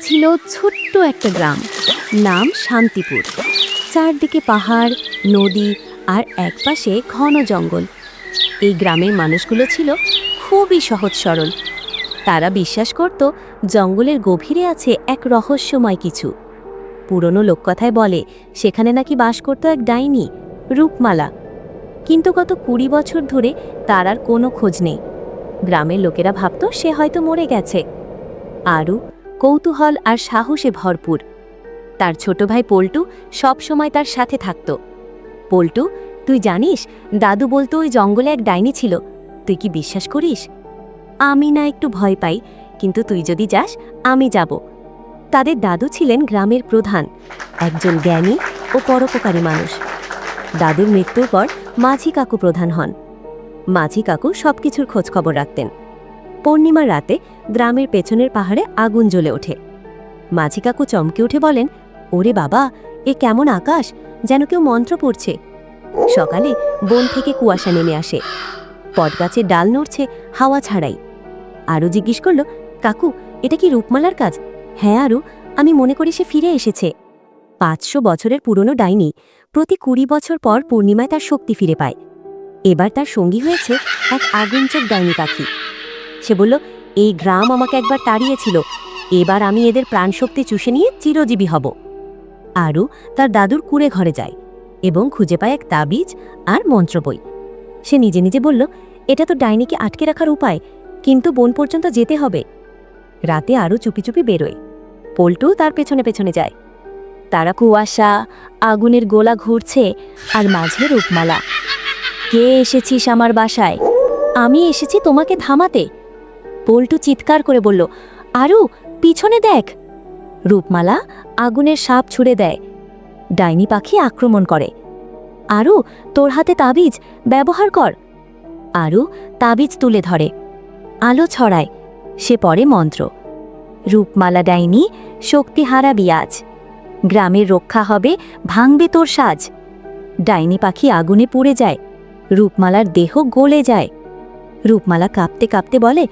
ছিল ছোট্ট একটা গ্রাম। নাম শান্তিপুর। চারদিকে পাহাড়, নদী আর একপাশে ঘন জঙ্গল। এই গ্রামের মানুষগুলো ছিল খুবই সহজ সরল। তারা বিশ্বাস করত জঙ্গলের গভীরে আছে এক রহস্যময় কিছু। পুরনো লোককথায় বলে, সেখানে নাকি বাস করত এক ডাইনি, রূপমালা। কিন্তু গত কুড়ি বছর ধরে তার আর কোনো খোঁজ নেই। গ্রামের লোকেরা ভাবত সে হয়তো মরে গেছে। আরও কৌতূহল আর সাহসে ভরপুর। তার ছোট ভাই পল্টু সবসময় তার সাথে থাকত। পল্টু, তুই জানিস, দাদু বলতো ওই জঙ্গলে এক ডাইনি ছিল। তুই কি বিশ্বাস করিস? আমি না একটু ভয় পাই, কিন্তু তুই যদি যাস, আমি যাব। তাদের দাদু ছিলেন গ্রামের প্রধান, একজন জ্ঞানী ও পরোপকারী মানুষ। দাদুর মৃত্যুর পর মাঝি কাকু প্রধান হন। মাঝি কাকু সবকিছুর খোঁজখবর রাখতেন। পূর্ণিমার রাতে গ্রামের পেছনের পাহাড়ে আগুন জ্বলে ওঠে। মাঝি কাকু চমকে উঠে বলেন, ওরে বাবা, এ কেমন আকাশ, যেন কেউ মন্ত্র পড়ছে। সকালে বন থেকে কুয়াশা নেমে আসে। পটগাছের ডাল নড়ছে, হাওয়া ছাড়াই। আরও জিজ্ঞেস করল, কাকু, এটা কি রূপমালার কাজ? হ্যাঁ আরু, আমি মনে করি সে ফিরে এসেছে। পাঁচশো বছরের পুরনো ডাইনি প্রতি কুড়ি বছর পর পূর্ণিমায় তার শক্তি ফিরে পায়। এবার তার সঙ্গী হয়েছে এক আগুনচোখ ডাইনি পাখি। সে বলল, এই গ্রাম আমাকে একবার তাড়িয়েছিল। এবার আমি এদের প্রাণশক্তি চুষে নিয়ে চিরজীবী হব। আরও তার দাদুর কুড়ে ঘরে যায় এবং খুঁজে পায় এক তাবিজ আর মন্ত্র বই। সে নিজে নিজে বলল, এটা তো ডাইনিকে আটকে রাখার উপায়, কিন্তু বন পর্যন্ত যেতে হবে। রাতে আরও চুপি চুপি বেরোয়। পল্টু তার পেছনে পেছনে যায়। তারা কুয়াশা, আগুনের গোলা ঘুরছে আর মাঝে রূপমালা। কে এসেছিস আমার বাসায়? আমি এসেছি তোমাকে থামাতে। পল্টু চিৎকার করে বলল, আরু, পিছনে দেখ। রূপমালা আগুনের সাপ ছুড়ে দেয়। ডাইনি পাখি আক্রমণ করে। আরু, তোর হাতে তাবিজ, ব্যবহার কর। আরু তাবিজ তুলে ধরে। আলো ছড়ায়। সে পরে মন্ত্র। রূপমালা ডাইনি শক্তি হারাবি আজ গ্রামের রক্ষা হবে, ভাঙবে তোর সাজ। ডাইনি পাখি আগুনে পুড়ে যায়। রূপমালার দেহ গলে যায়। রূপমালা কাঁপতে কাঁপতে বলে